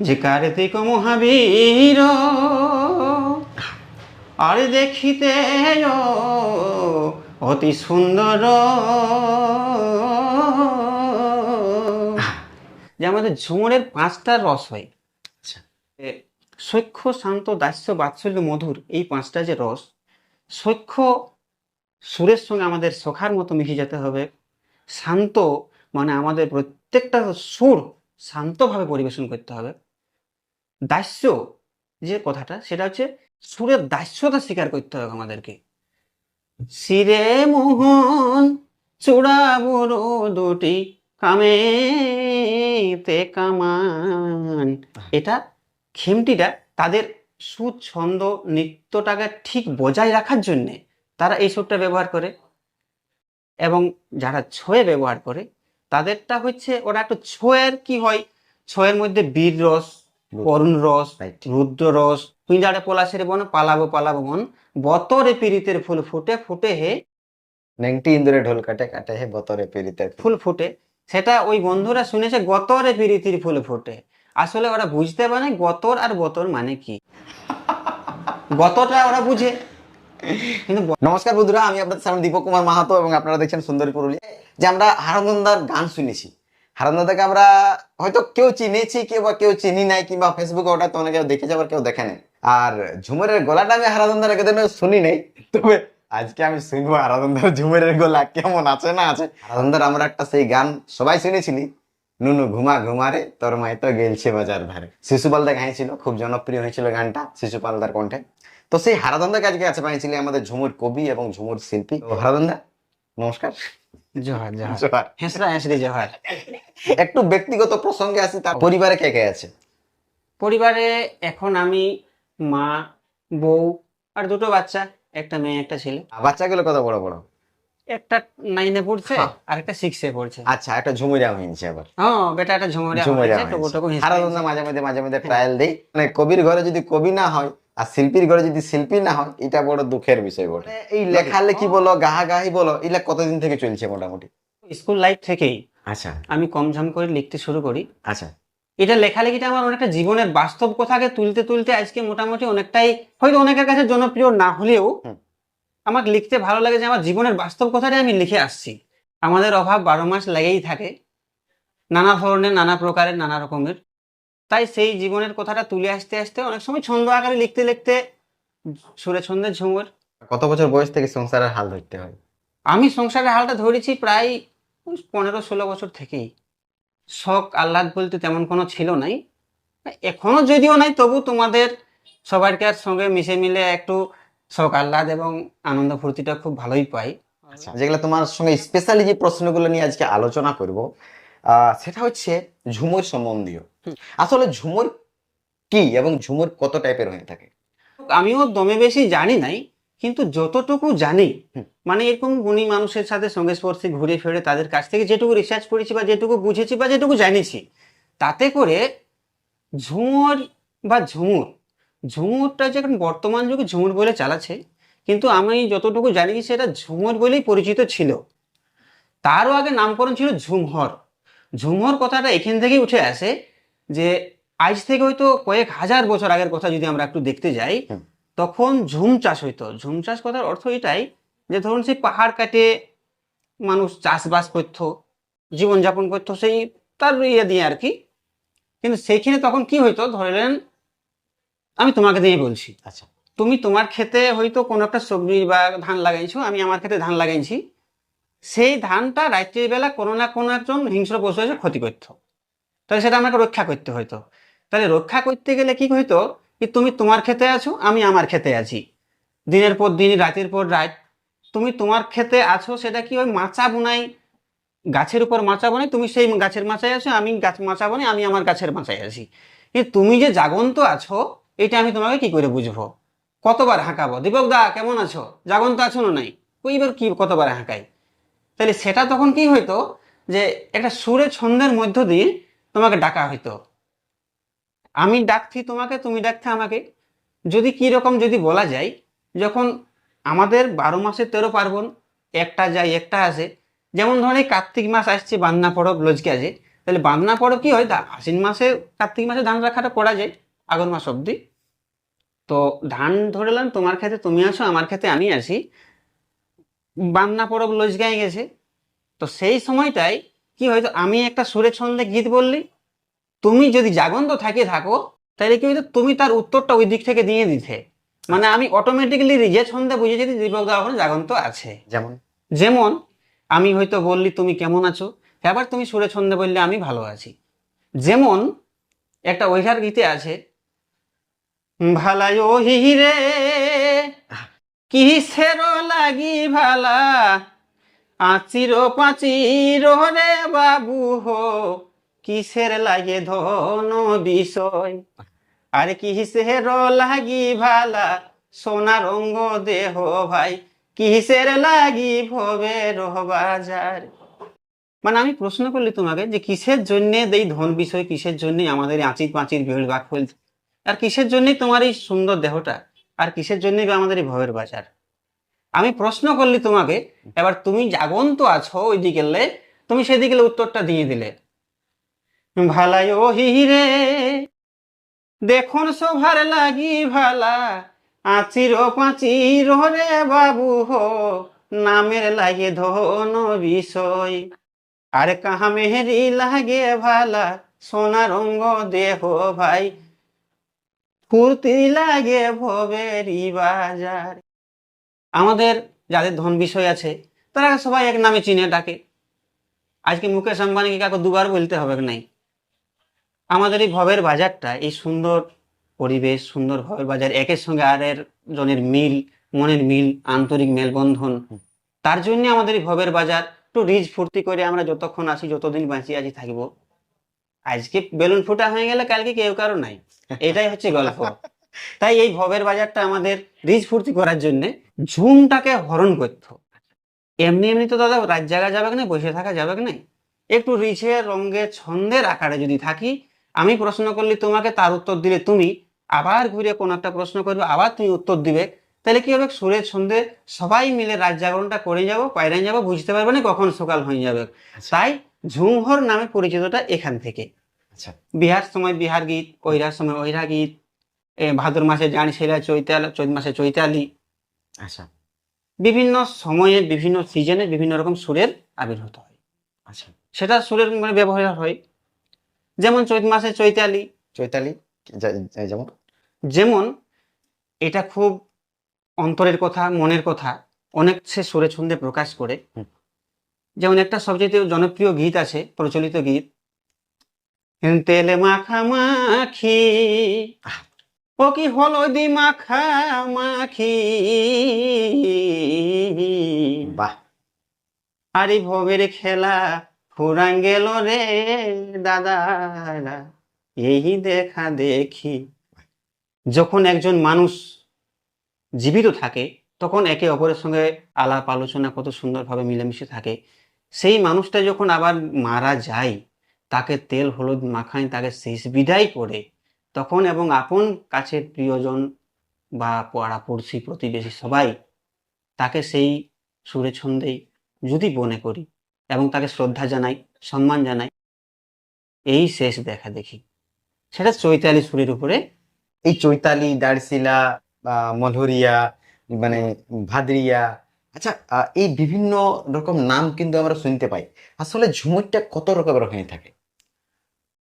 যে কার্তিক মহাবীর আর দেখিতে অতি সুন্দর। যে আমাদের ঝুমুরের পাঁচটা রস হয়। আচ্ছা। সৈক্ষ শান্ত দাস্য বাৎসল্য মধুর এই পাঁচটা যে রস সৈক্ষ সুরের সঙ্গে আমাদের সখার মতো মিশে যেতে হবে। শান্ত মানে আমাদের প্রত্যেকটা সুর শান্তভাবে পরিবেশন করতে হবে। দাস্য, যে কথাটা, সেটা হচ্ছে সুরের দাস্যতা স্বীকার করতে হবে আমাদেরকে। শিরে মোহন চূড়া বড় দুটি কামেতে কামান। এটা খেমটিটা তাদের সুদ ছন্দ, নৃত্যটাকে ঠিক বজায় রাখার জন্যে তারা এই সুরটা ব্যবহার করে। এবং যারা ছয়ে ব্যবহার করে, তাদেরটা হচ্ছে, ওরা একটু ছয়ের কি হয়? ছয়ের মধ্যে বীর রস করুণ রস রুদ্র রস। পিঁজাড়ে পলাশের বন পালাবো পালাবো বন। বতরে পীড়িতের ফুল ফুটে ফুটে হে। নেংটি ইন্দুরে ঢোল কাটে কাটে হে বতরে পেরিতে ফুল। ফুটে। সেটা ওই বন্ধুরা শুনেছে গতরে পীড়িতির ফুল ফুটে। আসলে ওরা বুঝতে পারে গতর আর বতর মানে কি। গতটা ওরা বুঝে। কিন্তু নমস্কার বন্ধুরা আমি আপনাদের সামনে দীপক কুমার মাহাতো এবং আপনারা দেখছেন সুন্দরী পুরুলিয়া। যে আমরা হারানন্দার গান শুনেছি। হারানন্দাকে আমরা হয়তো কেউ চিনেছি কেউ বা কেউ চিনি নাই, কিংবা ফেসবুকে ওটা তো অনেকে দেখেছে, আবার কেউ দেখে নাই। আর ঝুমুরের গলাটা আমি হারানন্দার একদিন শুনি নাই, তবে আজকে আমি শুনব হারানন্দার ঝুমুরের গলা কেমন আছে না আছে। হারানন্দার আমরা একটা সেই গান সবাই শুনেছিলি, নুনু ঘুমা ঘুমারে তোর মাই তো গেলছে বাজার ধারে। শিশুপালদা গাইছিল খুব জনপ্রিয় হয়েছিল গানটা শিশুপালদার কণ্ঠে। তো সেই হারাদন্দাকে আজকে আছে পাইছিলি আমাদের ঝুমুর কবি এবং ঝুমুর শিল্পী। হারাদন্দা নমস্কার। জোহার জোহার। জোহার। হেসরা হেসরি জোহার। একটু ব্যক্তিগত প্রসঙ্গে আসি তার পরিবারে কে কে আছে? পরিবারে এখন আমি মা বউ আর দুটো বাচ্চা একটা মেয়ে একটা ছেলে। বাচ্চাগুলো কত বড় বড়? একটা নাইনে পড়ছে হ্যাঁ। আর একটা সিক্সে পড়ছে। আচ্ছা একটা ঝুমুরিয়া হয়েছে আবার। হ্যাঁ বেটা একটা ঝুমুরিয়া ঝুমুরিয়া মাঝে মাঝে মাঝে মাঝে ট্রায়াল দেই। মানে কবির ঘরে যদি কবি না হয় আর শিল্পীর ঘরে যদি শিল্পী না হয় এটা বড় দুঃখের বিষয় বটে। এই লেখালেখি বলো গাহা গাহি বলো এগুলা কতদিন থেকে চলছে মোটামুটি? স্কুল লাইফ থেকেই আচ্ছা। আমি কম ঝাম করে লিখতে শুরু করি। আচ্ছা। এটা লেখালেখিটা আমার অনেকটা জীবনের বাস্তব কথাকে তুলতে তুলতে আজকে মোটামুটি অনেকটাই হয়তো অনেকের কাছে জনপ্রিয় না হলেও আমার লিখতে ভালো লাগে যে আমার জীবনের বাস্তব কথাটাই আমি লিখে আসছি। আমাদের অভাব বারো মাস লেগেই থাকে। নানা ধরনের নানা প্রকারের নানা রকমের। তাই সেই জীবনের কথাটা তুলে আসতে আসতে অনেক সময় ছন্দ আকারে লিখতে লিখতে সুরে ছন্দের ঝুমুর কত বছর বয়স থেকে সংসারের হাল ধরতে হয়? আমি সংসারের হালটা ধরেছি প্রায় পনেরো ষোলো বছর থেকেই। শখ আহ্লাদ বলতে তেমন কোনো ছিল নাই। এখনও যদিও নাই তবু তোমাদের সবারকার সঙ্গে মিশে মিলে একটু শখ আহ্লাদ এবং আনন্দ ফুর্তিটা খুব ভালোই পাই। আচ্ছা যেগুলো তোমার সঙ্গে স্পেশালি যে প্রশ্নগুলো নিয়ে আজকে আলোচনা করব সেটা হচ্ছে ঝুমুর সম্বন্ধীয়। আসলে ঝুমুর কি এবং ঝুমুর কত টাইপের হয়ে থাকে? আমিও দমে বেশি জানি নাই কিন্তু যতটুকু জানি মানে এরকম গুণী মানুষের সাথে সঙ্গে স্পর্শে ঘুরে ফিরে তাদের কাছ থেকে যেটুকু রিসার্চ করেছি বা যেটুকু বুঝেছি বা যেটুকু জানিছি তাতে করে ঝুমুর বা ঝুমুর ঝুমুরটা যে এখন বর্তমান যুগে ঝুমুর বলে চালাচ্ছে কিন্তু আমি যতটুকু জানি সেটা ঝুমুর বলেই পরিচিত ছিল। তারও আগে নামকরণ ছিল ঝুমহর। ঝুমহর কথাটা এখান থেকেই উঠে আসে যে আজ থেকে হয়তো কয়েক হাজার বছর আগের কথা যদি আমরা একটু দেখতে যাই তখন ঝুম চাষ হইতো। ঝুম চাষ কথার অর্থ এটাই যে ধরুন সেই পাহাড় কাটে মানুষ চাষবাস করতো জীবনযাপন করতো সেই তার ইয়ে দিয়ে আর কি। কিন্তু সেইখানে তখন কি হইতো? ধরলেন আমি তোমাকে দিয়ে বলছি আচ্ছা। তুমি তোমার ক্ষেতে হয়তো কোনো একটা সবজি বা ধান লাগাইছো আমি আমার ক্ষেতে ধান লাগাইছি সেই ধানটা রাত্রির বেলা কোনো না কোনো একজন হিংস্র পশু এসে ক্ষতি করত। তাহলে সেটা আমাকে রক্ষা করতে হইতো। তাহলে রক্ষা করতে গেলে কি হইতো কি তুমি তোমার ক্ষেতে আছো, আমি আমার ক্ষেতে আছি। দিনের পর দিন, রাতের পর রাত, তুমি তোমার ক্ষেতে আছো, সেটা কি ওই মাচা বুনাই গাছের উপর মাচা বানাই তুমি সেই গাছের মাচায় আছো, আমি গাছ মাচা বানাই আমি আমার গাছের মাচায় আছি। তুমি যে জাগন্ত আছো, এটা আমি তোমাকে কি করে বুঝব? কতবার হাঁকাবো? দীপক দা, কেমন আছো? জাগন্ত আছো না নাই? ওইবার কি কতবার হাঁকাই? তাহলে সেটা তখন কি হইতো? যে একটা সুরে ছন্দের মধ্য দিয়ে তোমাকে ডাকা হইতো। আমি ডাকছি তোমাকে, তুমি ডাকতে আমাকে। যদি কি রকম যদি বলা যায়, যখন আমাদের বারো মাসে তেরো পার্বণ, একটা যায়, একটা আসে। যেমন ধরো এই কার্তিক মাস আসছে, বান্না পরব, লজকে আছে তাহলে বাঁধনা পরব কি হয়? আশ্বিন মাসে, কার্তিক মাসে ধান রাখাটা করা যায় আগন মাস অবধি। তো ধান ধরেলাম তোমার ক্ষেত্রে তুমি আসো, আমার ক্ষেত্রে আমি আসি। বান্না পরব লজগাই গেছে। তো সেই সময়টাই কি হয়তো আমি একটা সুরে ছন্দে গীত বললি তুমি যদি জাগন্ত থাকে থাকো তাহলে কি হয়তো তুমি তার উত্তরটা ওই দিক থেকে দিয়ে দিতে। মানে আমি অটোমেটিক্যালি যে ছন্দে বুঝে যেতে দীপক দা ওখানে জাগন্ত আছে। যেমন? যেমন আমি হয়তো বললি তুমি কেমন আছো? এবার তুমি সুরে ছন্দে বললে আমি ভালো আছি। যেমন একটা ওইটার গীতে আছে ভালাই ও হিরে কিসের লাগি ভালা? আচির পাচির রে বাবু হো, কিসের লাগে ধন বিষয়? আর কিসের লাগি ভালা? সোনা রঙ্গ দেহ ভাই, কিসের লাগি ভবের বাজার? মানে আমি প্রশ্ন করলি তোমাকে যে কিসের জন্য এই ধন বিষয়, কিসের জন্য আমাদের আঁচির পাঁচির ভিড় বাক ফেলছে আর কিসের জন্যই তোমার এই সুন্দর দেহটা? আর কিসের জন্যই বা আমাদের এই ভবের বাজার? আমি প্রশ্ন করলি তোমাকে, এবার তুমি জাগন্ত আছো ওই দিকে তুমি সেদিকে উত্তরটা দিয়ে দিলে। ভালাই ও হিরে দেখুন শোভার লাগি ভালা, আচির পাঁচির রে বাবু হো, নামের লাগে ধন বিষয়। আর কাহা মেহেরি লাগে ভালা সোনা রঙ্গ দেহ ভাই ফুর্তি লাগে ভবেরি বাজার। আমাদের যাদের ধন বিষয় আছে তারা সবাই এক নামে চিনে ডাকে। আজকে মুকেশ আম্বানিকে কাউকে দুবার বলতে হবে নাই? আমাদের এই ভবের বাজারটা এই সুন্দর পরিবেশ সুন্দর ভবের বাজার একের সঙ্গে আর এর জনের মিল মনের মিল আন্তরিক মেলবন্ধন তার জন্য আমাদের এই ভবের বাজার একটু রিচ ফুর্তি করে আমরা যতক্ষণ আসি যতদিন বাঁচিয়ে আছি থাকব। আজকে বেলুন ফুটা হয়ে গেলে কালকে কেউ কারও নাই। এটাই হচ্ছে গল্প। তাই এই ভবের বাজারটা আমাদের রিচ ফুর্তি করার জন্য ঝুমটাকে হরণ করতো। এমনি এমনি তো দাদা রাত জায়গা যাবে না বসে থাকা যাবে না একটু রিচে রঙে ছন্দের আকারে যদি থাকি আমি প্রশ্ন করলে তোমাকে তার উত্তর দিলে তুমি? আবার ঘুরে কোন একটা প্রশ্ন করবে আবার তুমি উত্তর দিবে? তাহলে কি হবে? সুরের ছন্দে সবাই মিলে রাত জাগরণটা করে যাব পায়রান যাব বুঝতে পারবে না কখন সকাল হয়ে যাবে। তাই ঝুমহর নামে পরিচিতটা এখান থেকে। আচ্ছা। বিহার সময় বিহার গীত ওইরার সময় ওইরা গীত এ ভাদ্র মাসে জানি সেরা চৈতাল চৈত মাসে চৈতালি। আচ্ছা। বিভিন্ন সময়ে বিভিন্ন সিজনে বিভিন্ন রকম সুরের আবির্ভূত হয়। আচ্ছা। সেটা সুরের মানে ব্যবহার হয়। যেমন চৈত মাসে চৈতালি। চৈতালি? যেমন? যেমন এটা খুব অন্তরের কথা মনের কথা অনেক সে সুরে ছন্দে প্রকাশ করে। যেমন একটা সবচেয়ে জনপ্রিয় গীত আছে প্রচলিত গীত। তেলে মাখামাখি। ও কি হলদি মাখামাখি বাহ। আরে ভবের খেলা ফুরান গেল রে দাদা এই দেখা দেখি। যখন একজন মানুষ জীবিত থাকে তখন একে অপরের সঙ্গে আলাপ আলোচনা কত সুন্দরভাবে মিলেমিশে থাকে। সেই মানুষটা যখন আবার মারা যায় তাকে তেল, হলুদ মাখায়, তাকে শেষ বিদায় করে তখন এবং আপন কাছের প্রিয়জন বা পাড়া পড়শি প্রতিবেশী সবাই তাকে সেই সুরে ছন্দেই যদি মনে করি এবং তাকে শ্রদ্ধা জানাই, সম্মান জানাই, এই শেষ দেখা দেখি। সেটা চৈতালি সুরের উপরে। এই চৈতালি দার্সিলা বা মলহরিয়া মানে ভাদরিয়া আচ্ছা এই বিভিন্ন রকম নাম কিন্তু আমরা শুনতে পাই। আসলে ঝুমুরটা কত রকমের হয়ে থাকে?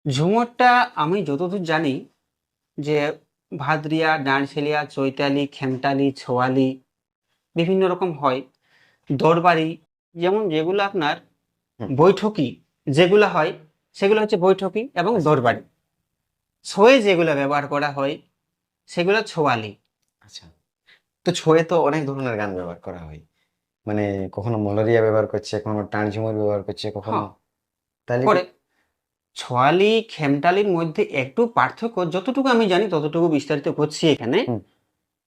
ঝুমরটা আমি যতদূর জানি যে ভাদরিয়া ডাঁড়ছেলিয়া চৈতালি খেমটালি ছোয়ালি বিভিন্ন রকম হয়। দরবারি যেমন যেগুলো আপনার বৈঠকি যেগুলো হয় সেগুলো হচ্ছে বৈঠকি এবং দরবারি। ছোয়ে যেগুলো ব্যবহার করা হয় সেগুলো ছোয়ালি। আচ্ছা। তো ছোয়ে তো অনেক ধরনের গান ব্যবহার করা হয়। মানে কখনো মলরিয়া ব্যবহার করছে কখনো টান ঝুমুর ব্যবহার করছে কখনো হ্যাঁ। তাহলে ছোয়ালি খেমটালির মধ্যে একটু পার্থক্য যতটুকু আমি জানি ততটুকু বিস্তারিত করছি এখানে।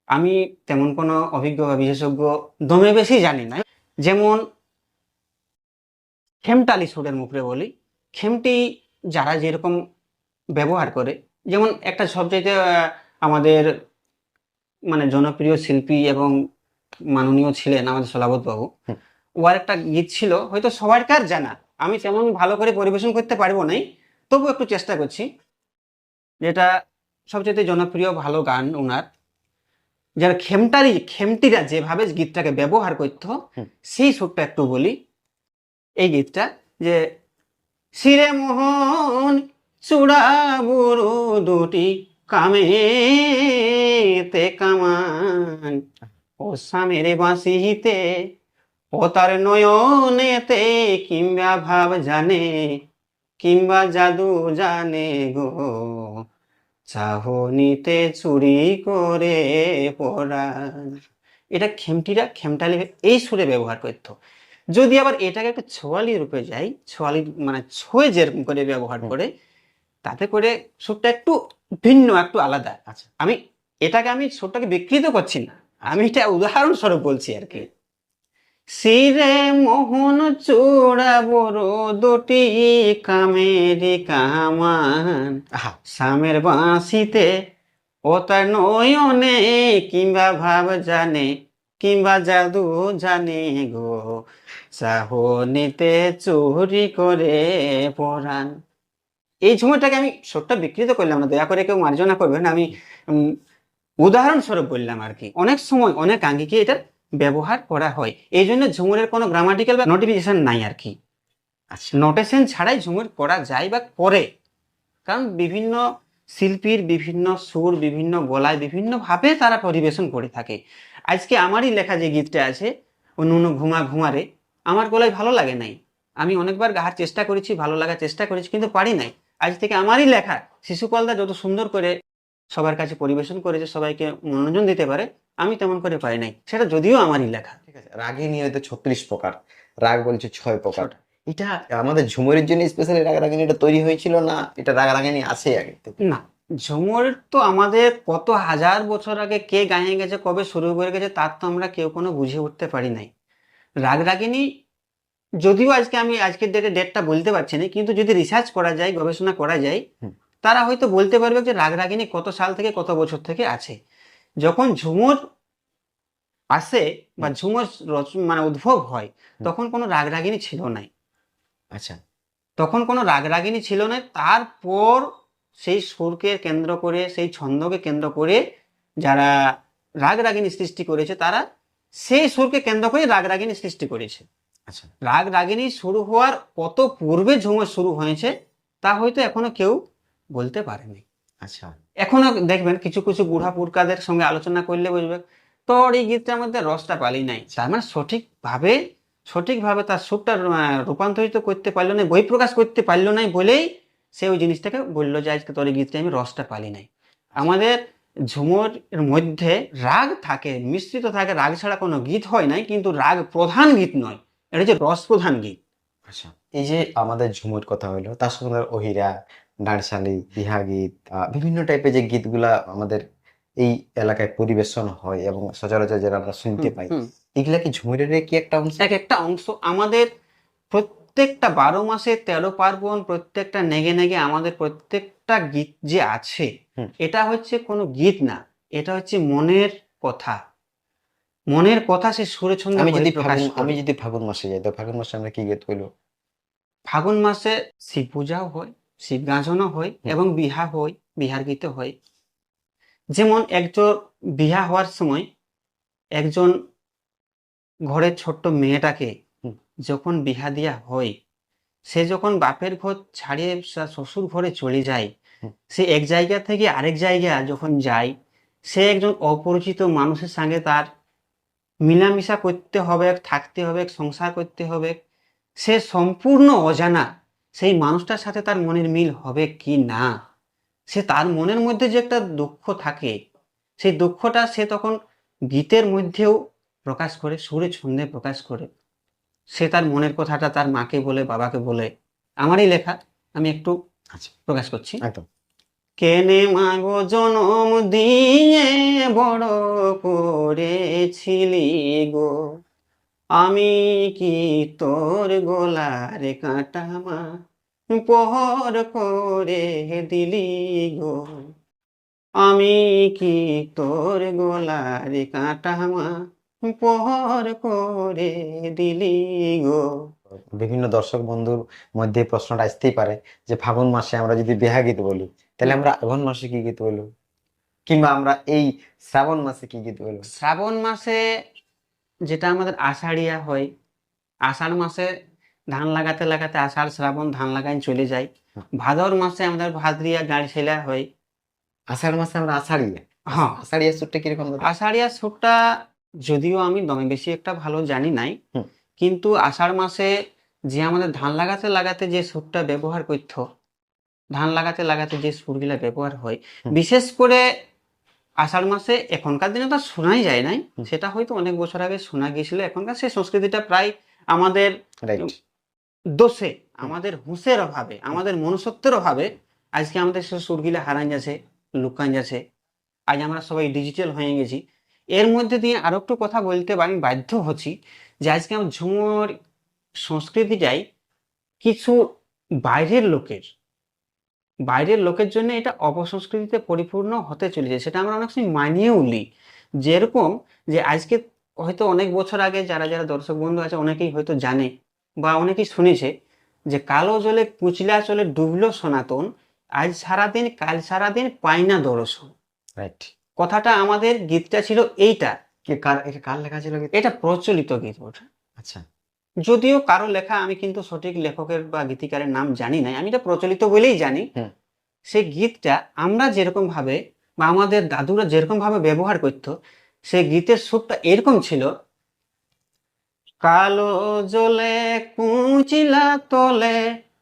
আমি তেমন কোনো অভিজ্ঞ বা বিশেষজ্ঞ দমে বেশি জানি না। যেমন খেমটালি সুরের মুখে বলি খেমটি যারা যেরকম ব্যবহার করে যেমন একটা আহ, আমাদের মানে জনপ্রিয় শিল্পী এবং মাননীয় ছিলেন আমাদের সলাবত বাবু। ওর একটা গীত ছিল হয়তো সবার সবারকার জানা। আমি তেমন ভালো করে পরিবেশন করতে পারব নাই তবু একটু চেষ্টা করছি। যেটা সবচেয়ে জনপ্রিয় ভালো গান ওনার যারা খেমটারি খেমটিরা যেভাবে গীতটাকে ব্যবহার করত সেই সুরটা একটু বলি। এই গীতটা যে শিরে মোহন চূড়া বুড়ো দুটি কামেতে কামান ও স্বামীর বাঁশিতে ও তার নয়নেতে কিংবা ভাব জানে কিংবা জাদু জানে গো। চাহনিতে চুরি করে পড়ান এটা খেমটিরা খেমটালি এই সুরে ব্যবহার করতো। যদি আবার এটাকে একটু ছোয়ালি রূপে যাই ছোয়ালি মানে ছোয়ে যেরকম করে ব্যবহার করে তাতে করে সুরটা একটু ভিন্ন একটু আলাদা। আচ্ছা আমি এটাকে আমি সুরটাকে বিকৃত করছি না। আমি এটা উদাহরণস্বরূপ বলছি আর কি। সিরে মোহন চূড়া বড় দুটি কামেরি কামান। সামের বাঁশিতে ও তার নয়নে কিংবা ভাব জানে কিংবা জাদু জানে গো। সাহনিতে চুরি করে পরাণ। এই ঝুমুরটাকে আমি ছোট্ট বিকৃত করলাম না দয়া করে কেউ মার্জনা করবেন আমি উদাহরণস্বরূপ বললাম আর কি। অনেক সময় অনেক আঙ্গিকে এটার ব্যবহার করা হয়। এই জন্য ঝুমুরের কোনো গ্রামাটিক্যাল বা নোটিফিকেশান নাই আর কি। আচ্ছা নোটেশন ছাড়াই ঝুমুর করা যায় বা করে। কারণ বিভিন্ন শিল্পীর বিভিন্ন সুর, বিভিন্ন গলায় বিভিন্নভাবে তারা পরিবেশন করে থাকে। আজকে আমারই লেখা যে গীতটা আছে ও নুনু ঘুমা ঘুমারে, আমার গলায় ভালো লাগে নাই। আমি অনেকবার গাহার চেষ্টা করেছি, ভালো লাগার চেষ্টা করেছি, কিন্তু পারি নাই। আজ থেকে আমারই লেখা শিশুপালদা যত সুন্দর করে সবার কাছে পরিবেশন করেছে সবাইকে মনোরঞ্জন দিতে পারে আমি তেমন করে পারি নাই। সেটা যদিও আমারই লেখা। ঠিক আছে রাগিনী হয়তো ছত্রিশ প্রকার। রাগ বলছে ছয় প্রকার। এটা আমাদের ঝুমুরের জন্য স্পেশালি রাগ রাগিনী এটা তৈরি হয়েছিল না? এটা রাগ রাগিনী আছে আগে? না। ঝুমুর তো আমাদের কত হাজার বছর আগে কে গায়ে গেছে কবে শুরু করে গেছে তার তো আমরা কেউ কোনো বুঝে উঠতে পারি নাই। রাগ রাগিনী যদিও আজকে আমি আজকের ডেটে ডেটটা বলতে পারছি না কিন্তু যদি রিসার্চ করা যায় গবেষণা করা যায়। তারা হয়তো বলতে পারবে যে রাগ রাগিনী কত সাল থেকে কত বছর থেকে আছে। যখন ঝুমুর আসে বা ঝুমুর মানে উদ্ভব হয় তখন কোনো রাগ রাগিনী ছিল নাই। আচ্ছা। তখন কোনো রাগরাগিনী ছিল না তারপর সেই সুরকে কেন্দ্র করে সেই ছন্দকে কেন্দ্র করে যারা রাগরাগিনী সৃষ্টি করেছে তারা সেই সুরকে কেন্দ্র করে রাগরাগিনী সৃষ্টি করেছে। আচ্ছা। রাগ রাগিনী শুরু হওয়ার কত পূর্বে ঝুমুর শুরু হয়েছে তা হয়তো এখনও কেউ বলতে পারেনি। আচ্ছা। এখনও দেখবেন কিছু কিছু বুড়া পুরকাদের সঙ্গে আলোচনা করলে বুঝবে। তোর এই গীতটার মধ্যে রসটা পালি নাই। তার মানে সঠিকভাবে সঠিকভাবে তার সুরটা রূপান্তরিত করতে পারল না বই প্রকাশ করতে পারল না বলেই সে ওই জিনিসটাকে বলল যে আজকে তোর এই গীতটা আমি রসটা পালি নাই। আমাদের ঝুমুর মধ্যে রাগ থাকে মিশ্রিত থাকে রাগ ছাড়া কোনো গীত হয় নাই কিন্তু রাগ প্রধান গীত নয়। এটা হচ্ছে রস প্রধান গীত। আচ্ছা। এই যে আমাদের ঝুমুর কথা হলো তার সঙ্গে অহিরা নাড়শালি বিহা গীত বিভিন্ন টাইপের যে গীতগুলা আমাদের এই এলাকায় পরিবেশন হয় এবং সচরাচর যেটা আমরা শুনতে পাই এগুলা কি ঝুমুরের কি একটা অংশ? এক একটা অংশ। আমাদের প্রত্যেকটা বারো মাসে তেরো পার্বণ প্রত্যেকটা নেগে নেগে আমাদের প্রত্যেকটা গীত যে আছে এটা হচ্ছে কোনো গীত না এটা হচ্ছে মনের কথা। মনের কথা সে সুরে ছন্দে আমি যদি। আমি যদি ফাগুন মাসে যাই তো ফাগুন মাসে আমরা কি গীত কইলো? ফাগুন মাসে শিব পূজাও হয় শিব গাজনও হয় এবং বিহা হয় বিহার গীত হয়। যেমন একজন বিহা হওয়ার সময় একজন ঘরের ছোট্ট মেয়েটাকে যখন বিহা দেয়া হয় সে যখন বাপের ঘর ছাড়িয়ে শ্বশুর ঘরে চলে যায় সে এক জায়গা থেকে আরেক জায়গা যখন যায় সে একজন অপরিচিত মানুষের সঙ্গে তার মিলামিশা করতে হবে থাকতে হবে সংসার করতে হবে। সে সম্পূর্ণ অজানা সেই মানুষটার সাথে তার মনের মিল হবে কি না? সে তার মনের মধ্যে যে একটা দুঃখ থাকে সেই দুঃখটা সে তখন গীতের মধ্যেও প্রকাশ করে সুরে ছন্দে প্রকাশ করে। সে তার মনের কথাটা তার মাকে বলে বাবাকে বলে। আমারই লেখা আমি একটু আচ্ছা। প্রকাশ করছি। একদম। কেনে মাগো জনম দিয়ে বড় করেছিলি গো? আমি কি তোর গোলার কাঁটামা পহর করে দিলি গো? আমি কি তোর গোলার কাঁটামা পহর করে দিলি গো? বিভিন্ন দর্শক বন্ধুর মধ্যে প্রশ্নটা আসতেই পারে যে ফাগুন মাসে আমরা যদি বেহা গীত বলি তাহলে আমরা আগুন মাসে কি গীত বলব? কিংবা আমরা এই শ্রাবণ মাসে কি গীত বলব? শ্রাবণ মাসে যেটা আমাদের আষাঢ়িয়া হয়। আষাঢ় মাসে ধান লাগাতে লাগাতে আষাঢ় শ্রাবণ ধান লাগাই চলে যায়। ভাদর মাসে আমাদের ভাদ্রিয়া গাড়ি ছেলা হয়। আষাঢ় মাসে আমরা আষাঢ়িয়া? হ্যাঁ। আষাঢ়িয়া সুরটা কীরকম? আষাঢ়িয়া সুরটা যদিও আমি দমে বেশি একটা ভালো জানি নাই কিন্তু আষাঢ় মাসে যে আমাদের ধান লাগাতে লাগাতে যে সুরটা ব্যবহার করত ধান লাগাতে লাগাতে যে সুরগুলা ব্যবহার হয় বিশেষ করে আষাঢ় মাসে এখনকার দিনে তো শোনাই যায় নাই। সেটা হয়তো অনেক বছর আগে শোনা গিয়েছিল। এখনকার সেই সংস্কৃতিটা প্রায় আমাদের দোষে আমাদের হুঁশের অভাবে আমাদের মনুষ্যত্বের অভাবে আজকে আমাদের সে সুরগিলা হারান যাচ্ছে লুকান যাচ্ছে। আজ আমরা সবাই ডিজিটাল হয়ে গেছি। এর মধ্যে দিয়ে আরও একটু কথা বলতে আমি বাধ্য হচ্ছি যে আজকে আমার ঝুমুর সংস্কৃতিটাই কিছু বাইরের লোকের বাইরের লোকের জন্য এটা অপসংস্কৃতিতে পরিপূর্ণ হতে চলেছে। সেটা আমরা অনেক সময় মানিয়েও নিই যেরকম যে আজকে হয়তো অনেক বছর আগে যারা যারা দর্শক বন্ধু আছে অনেকেই হয়তো জানে বা অনেকেই শুনেছে যে কালো জলে কুচলা চলে ডুবলো সনাতন আজ সারাদিন কাল সারাদিন পাই না দর্শন। রাইট কথাটা আমাদের গীতটা ছিল এইটা। কার এটা কার লেখা ছিল এটা প্রচলিত গীত ওটা আচ্ছা। যদিও কারও লেখা আমি কিন্তু সঠিক লেখকের বা গীতিকারের নাম জানি না আমি এটা প্রচলিত বলেই জানি। সেই গীতটা আমরা যেরকম ভাবে বা আমাদের দাদুরা যেরকম ভাবে ব্যবহার করতো সেই গীতের সুরটা এরকম ছিল কালো জলে কুচিলা তলে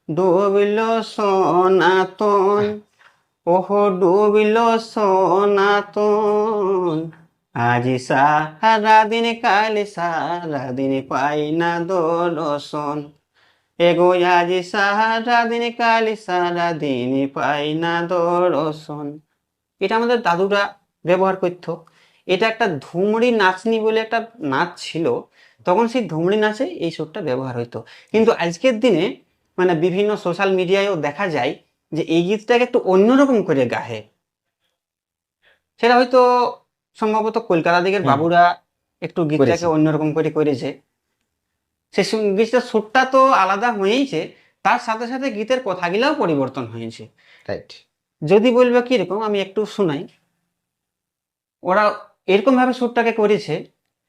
ডুবিল সনাতন ওহ ডুবিল সনাতন। আজি সারা দিন কাল সারা দিন পাই না দর্শন এগো, আজি সারা দিন কাল সারা দিন পাই না দর্শন এটা আমাদের দাদুরা ব্যবহার করতো। এটা একটা ধুমড়ি নাচনি বলে একটা নাচ ছিল। তখন সেই ধুমড়ি নাচে এই সুরটা ব্যবহার হইতো। কিন্তু আজকের দিনে মানে বিভিন্ন সোশ্যাল মিডিয়ায়ও দেখা যায় যে এই গীতটাকে একটু অন্যরকম করে গাহে। সেটা হয়তো সম্ভবত কলকাতা দিকের বাবুরা একটু গীতটাকে। অন্যরকম করে করেছে। সে গীতটার সুরটা তো আলাদা হয়েইছে তার সাথে সাথে গীতের কথাগুলাও পরিবর্তন হয়েছে। রাইট যদি বলবে কীরকম আমি একটু শোনাই। ওরা এরকম ভাবে সুরটাকে করেছে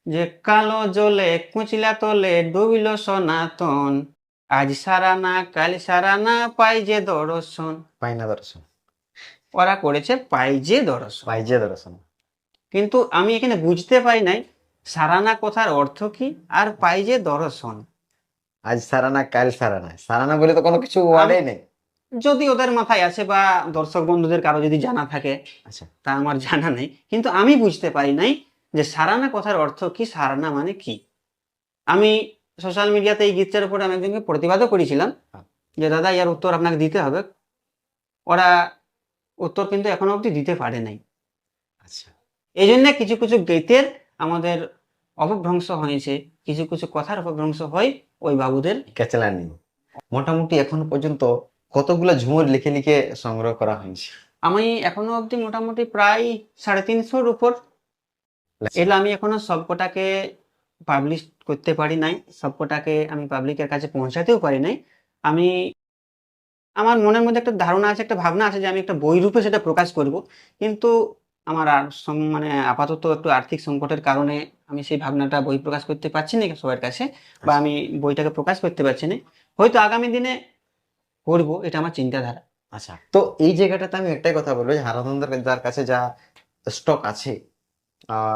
যে কালো জলে কুচিলা তলে ডুবিল সনাতন আজ সারা না কাল সারা না পাই যে দর্শন পাই না দর্শন ওরা করেছে পাই যে দর্শন পাই যে দর্শন কিন্তু আমি এখানে বুঝতে পাই নাই সারানা কথার অর্থ কি আর পাই যে দর্শন। আজ সারানা কাল সারানা। সারানা বলে তো কোনো কিছু ওয়ার্ডেই নেই। যদি ওদের মাথায় আছে বা দর্শক বন্ধুদের কারও যদি জানা থাকে আচ্ছা। তা আমার জানা নেই। কিন্তু আমি বুঝতে পারি নাই যে সারানা কথার অর্থ কি সারানা মানে কি। আমি সোশ্যাল মিডিয়াতে এই গীতটার উপরে আমি একজনকে প্রতিবাদও করেছিলাম হ্যাঁ। যে দাদা ইয়ার উত্তর আপনাকে দিতে হবে। ওরা উত্তর কিন্তু এখনও অবধি দিতে পারে নাই। আচ্ছা। এই জন্য কিছু কিছু গীতের আমাদের অপভ্রংশ হয়েছে কিছু কিছু কথার অপভ্রংশ হয় ওই বাবুদের। ক্যাচেলার নেই মোটামুটি এখন পর্যন্ত কতগুলো ঝুমুর লিখে লিখে সংগ্রহ করা হয়েছে? আমি এখনও অবধি মোটামুটি প্রায় সাড়ে তিনশোর উপর। এগুলো আমি এখনও সবকটাকে পাবলিশ করতে পারি নাই সবকটাকে আমি পাবলিকের কাছে পৌঁছাতেও পারি নাই। আমি আমার মনের মধ্যে একটা ধারণা আছে একটা ভাবনা আছে যে আমি একটা বই রূপে সেটা প্রকাশ করব। কিন্তু আমার আর মানে আপাতত একটু আর্থিক সংকটের কারণে আমি সেই ভাবনাটা বই প্রকাশ করতে পারছি না সবার কাছে বা আমি বইটাকে প্রকাশ করতে পারছি না। হয়তো আগামী দিনে করব এটা আমার চিন্তাধারা। আচ্ছা। তো এই জায়গাটাতে আমি একটাই কথা বলব যে হারাধনদার যার কাছে যা স্টক আছে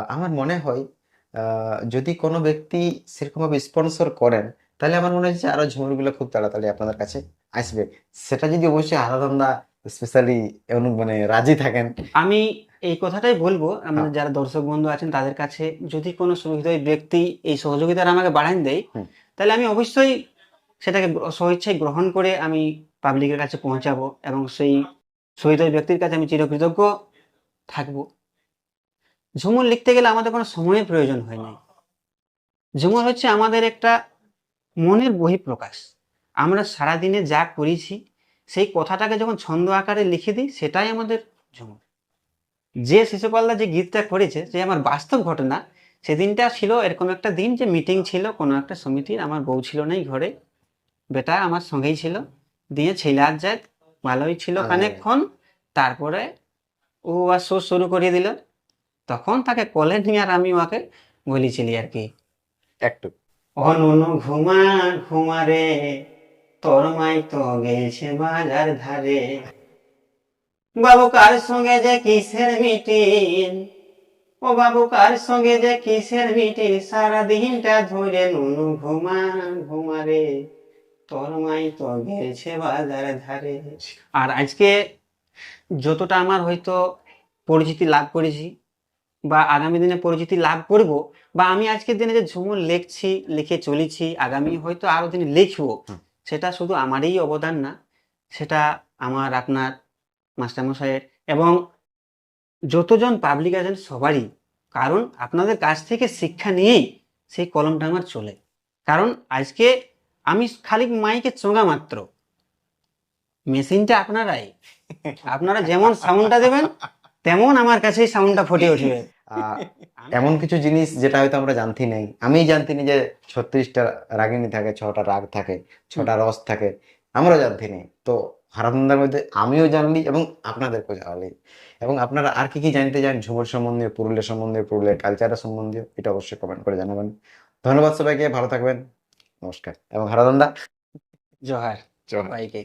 আমার মনে হয় যদি কোনো ব্যক্তি সেরকমভাবে স্পন্সর করেন তাহলে আমার মনে হচ্ছে আরও ঝুমুরগুলো খুব তাড়াতাড়ি আপনাদের কাছে আসবে। সেটা যদি অবশ্যই হারাধনদা স্পেশালি মানে রাজি থাকেন। আমি এই কথাটাই বলব আমাদের হ্যাঁ। যারা দর্শক বন্ধু আছেন তাদের কাছে যদি কোনো সুবিধায় ব্যক্তি এই সহযোগিতার আমাকে বাড়ান দেয় তাহলে আমি অবশ্যই সেটাকে স্বইচ্ছায় গ্রহণ করে আমি পাবলিকের কাছে পৌঁছাবো এবং সেই সহিদয় ব্যক্তির কাছে আমি চিরকৃতজ্ঞ থাকব। ঝুমুর লিখতে গেলে আমাদের কোনো সময়ের প্রয়োজন হয় নাই। ঝুমুর হচ্ছে আমাদের একটা মনের বহিঃপ্রকাশ। আমরা সারাদিনে যা করেছি সেই কথাটাকে যখন ছন্দ আকারে লিখে দিই সেটাই আমাদের ঝুমুর। যে শিশুপালদা যে গীতটা করেছে যে আমার বাস্তব ঘটনা সেদিনটা ছিল এরকম একটা দিন যে মিটিং ছিল কোনো একটা সমিতির আমার বউ ছিল নাই ঘরে বেটা আমার সঙ্গেই ছিল দিয়ে ছেলে আর যায় ভালোই ছিল আরে। খানিকক্ষণ তারপরে ও আর সুর শুরু করিয়ে দিল তখন তাকে কলে নিয়ে আর আমি ওকে বলেছিলি আর কি। একটু। অনু ঘুমা ঘুমা রে তোর মাই তো গেছে বাজার ধারে। বাবু কার সঙ্গে যে কিসের মিটিং? ও বাবু কার সঙ্গে যে কিসের মিটিং? সারা দিনটা ধরে নুনু ঘুমা ঘুমা রে তোর মাই তো গেছে বাজার ধারে। আর আজকে যতটা আমার হয়তো পরিচিতি লাভ করেছি বা আগামী দিনে পরিচিতি লাভ করব বা আমি আজকের দিনে যে ঝুমুর লিখছি লিখে চলেছি আগামী হয়তো আরও দিনে লিখব। সেটা শুধু আমারই অবদান না সেটা আমার আপনার মাস্টারমশাইয়ের। এবং যতজন পাবলিক আছেন সবারই। কারণ আপনাদের কাছ থেকে শিক্ষা নিয়েই সেই কলমটা আমার চলে। কারণ আজকে আমি খালি মাইকে চোঙা মাত্র। মেশিনটা আপনারাই। আপনারা যেমন সাউন্ডটা দেবেন তেমন আমার কাছে সাউন্ডটা ফুটে উঠবে। এমন কিছু জিনিস যেটা হয়তো আমরা জানতি নাই। আমি জানতি না যে ছত্রিশটা রাগিনী থাকে ছটা রাগ থাকে ছটা রস থাকে। আমরা জানতি নাই তো হারানন্দার মধ্যে আমিও জানলি এবং আপনাদেরকেও জানালি। এবং আপনারা আর কি কি জানতে চান ঝুমুর সম্বন্ধে পুরুলিয়া সম্বন্ধে পুরুলিয়ার কালচারের সম্বন্ধে এটা অবশ্যই কমেন্ট করে জানাবেন। ধন্যবাদ সবাইকে ভালো থাকবেন নমস্কার। এবং হারানন্দা জহার সবাইকে